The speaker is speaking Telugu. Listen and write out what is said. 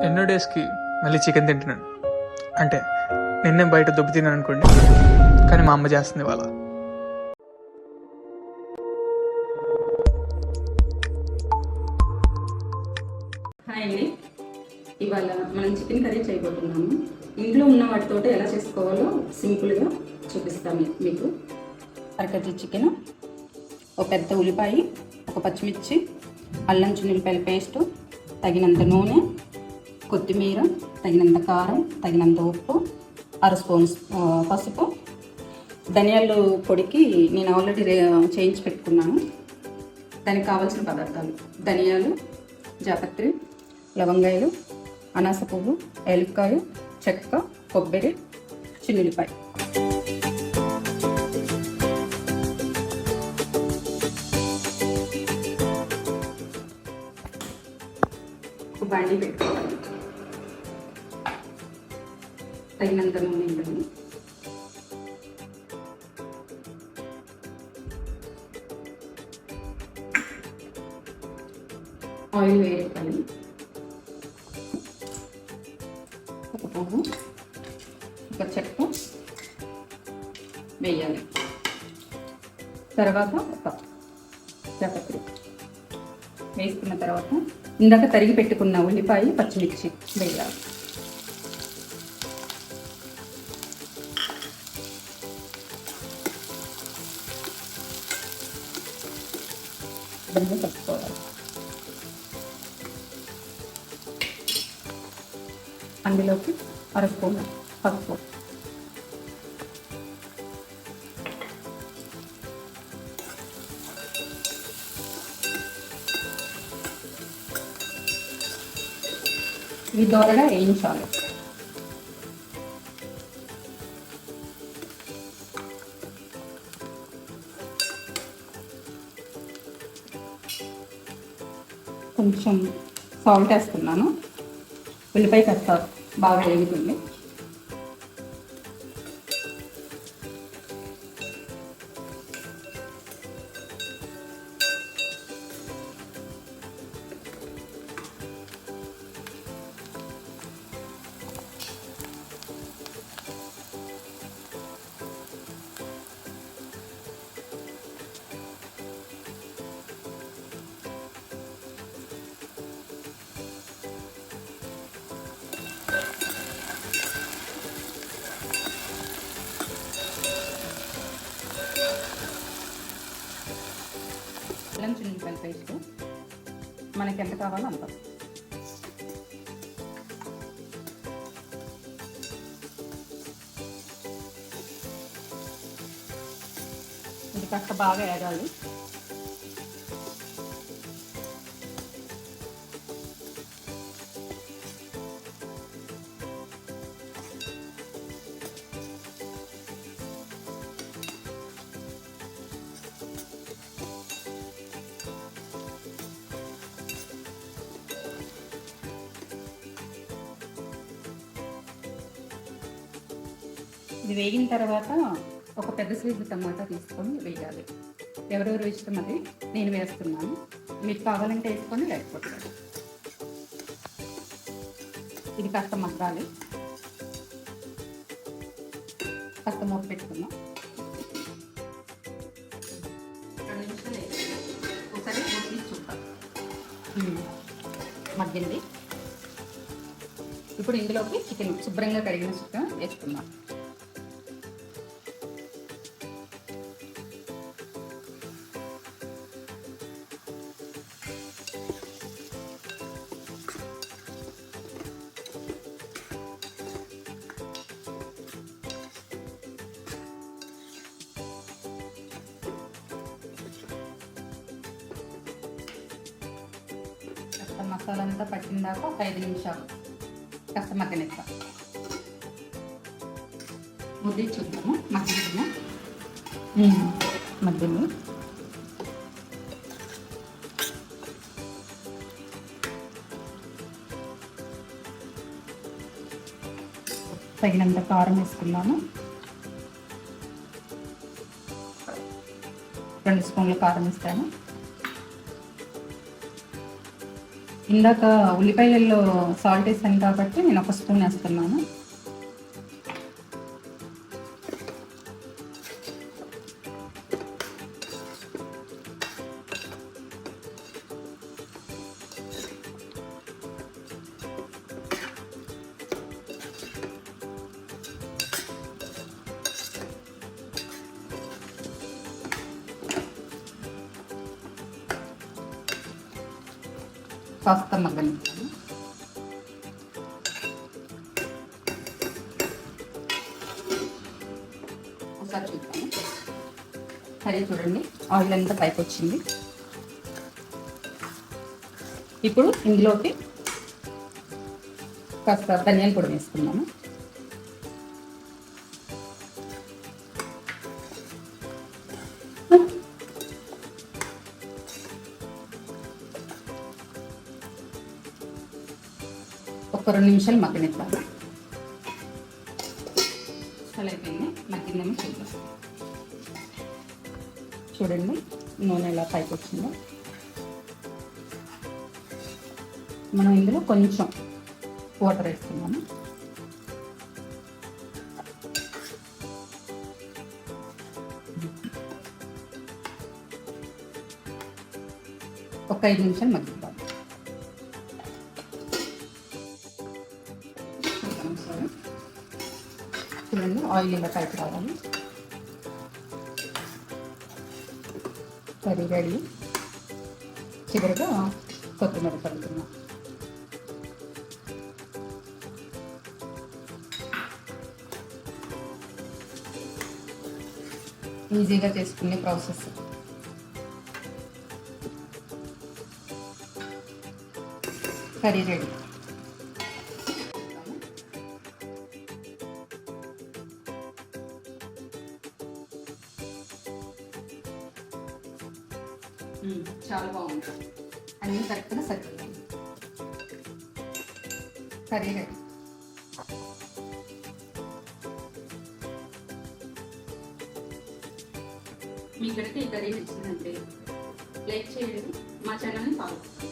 ఎన్నో డేస్కి మళ్ళీ చికెన్ తింటున్నాను. అంటే నిన్నే బయట దెబ్బ తిన్నాను అనుకోండి. కానీ మా అమ్మ చేస్తుంది వాళ్ళ హాయ్ అండి. ఇవాళ మనం చికెన్ కర్రీ చేయబోతున్నాము. ఇంట్లో ఉన్న వాటితోటి ఎలా చేసుకోవాలో సింపుల్గా చూపిస్తాము మీకు. అర చికెన్ ఒక పెద్ద ఉల్లిపాయ ఒక పచ్చిమిర్చి అల్లం చున్నిపాయల పేస్టు తగినంత నూనె కొత్తిమీర తగినంత కారం తగినంత ఉప్పు అర స్పూన్ పసుపు. ధనియాలు పొడికి నేను ఆల్రెడీ చేయించి పెట్టుకున్నాను. దానికి కావాల్సిన పదార్థాలు ధనియాలు జాపత్రి లవంగాయలు అనాస పువ్వు ఎలుక్కాయ చెక్క కొబ్బరి చిన్నులిపాయ. బండి పెట్టుకోవాలి. తగినంత నూనె ఉంటుంది ఆయిల్ వేయాలి. ఒక పువ్వు ఒక చెక్క వేయాలి. తర్వాత ఒక జాపత్రి వేసుకున్న తర్వాత ఇందాక తరిగి పెట్టుకున్న ఉల్లిపాయ పచ్చిమిర్చి వేయాలి. ఇవన్నీ కలుపుకోవాలి అందులోకి అర స్పూన్ పసుపు. ఇవి దోరగా వేయించాలి. కొంచెం సాల్ట్ వేస్తున్నాను ఉల్లిపాయ కాస్త బాగా వేగుతుంది. మనకి ఎంత కావాలో అంత. ఇది కాస్త బాగా వేగాలి ఇది వేగిన తర్వాత ఒక పెద్ద సైజు టమాటా తీసుకొని వేయాలి. ఎవరెవరు ఇష్టం అది నేను వేస్తున్నాను. మీకు కావాలంటే వేసుకొని లేకపోతే ఇది కాస్త మగ్గాలి. కాస్త మూత పెట్టుకుందాం. రెండు నిమిషాలు ఒకసారి తీసి చూద్దాం. మగ్గింది. ఇప్పుడు ఇందులోకి చికెన్ శుభ్రంగా కడిగిన చికెన్ వేసుకుందాం. కాస్త మసాలా అంతా పట్టిందాక ఒక ఐదు నిమిషాలు కాస్త మగ్గనిస్తాం ముద్ది చూద్దాము. మగ్గిందా మగ్గింది తగినంత కారం వేసుకున్నాను. రెండు స్పూన్ల కారం ఇస్తాను ఇందాక ఉల్లిపాయల్లో సాల్ట్ వేసాను కాబట్టి నేను ఒక స్పూన్ వేస్తున్నాను. కాస్త మగ్గనిస్తాను ఒకసారి చూద్దాము. సరే చూడండి ఆయిల్ అంతా పైకి వచ్చింది ఇప్పుడు ఇందులోకి కాస్త ధనియాల పొడి వేసుకున్నాము ఒక రెండు నిమిషాలు మగ్గనిద్దాము చాలా అయిపోయింది మగ్గిందేమో చూద్దాం చూడండి నూనె ఎలా పైకి వచ్చిందో మనం ఇందులో కొంచెం వాటర్ వేస్తున్నాము ఒక ఐదు నిమిషాలు మగ్గిద్దాం. చూడండి ఆయిల్ ఇలా పైకి రావాలి కర్రీ చివరిగా కొత్తిమీర కలుపుతున్నాం ఈజీగా చేసుకునే ప్రాసెస్. Curry ready. చాలా బాగుంది. అన్నీ కరెక్ట్గా సరిపోయాయి కర్రీ రెడీ మీ కనుక ఈ కర్రీ నచ్చిందంటే లైక్ చేయండి. మా ఛానల్ని ఫాలో చేయండి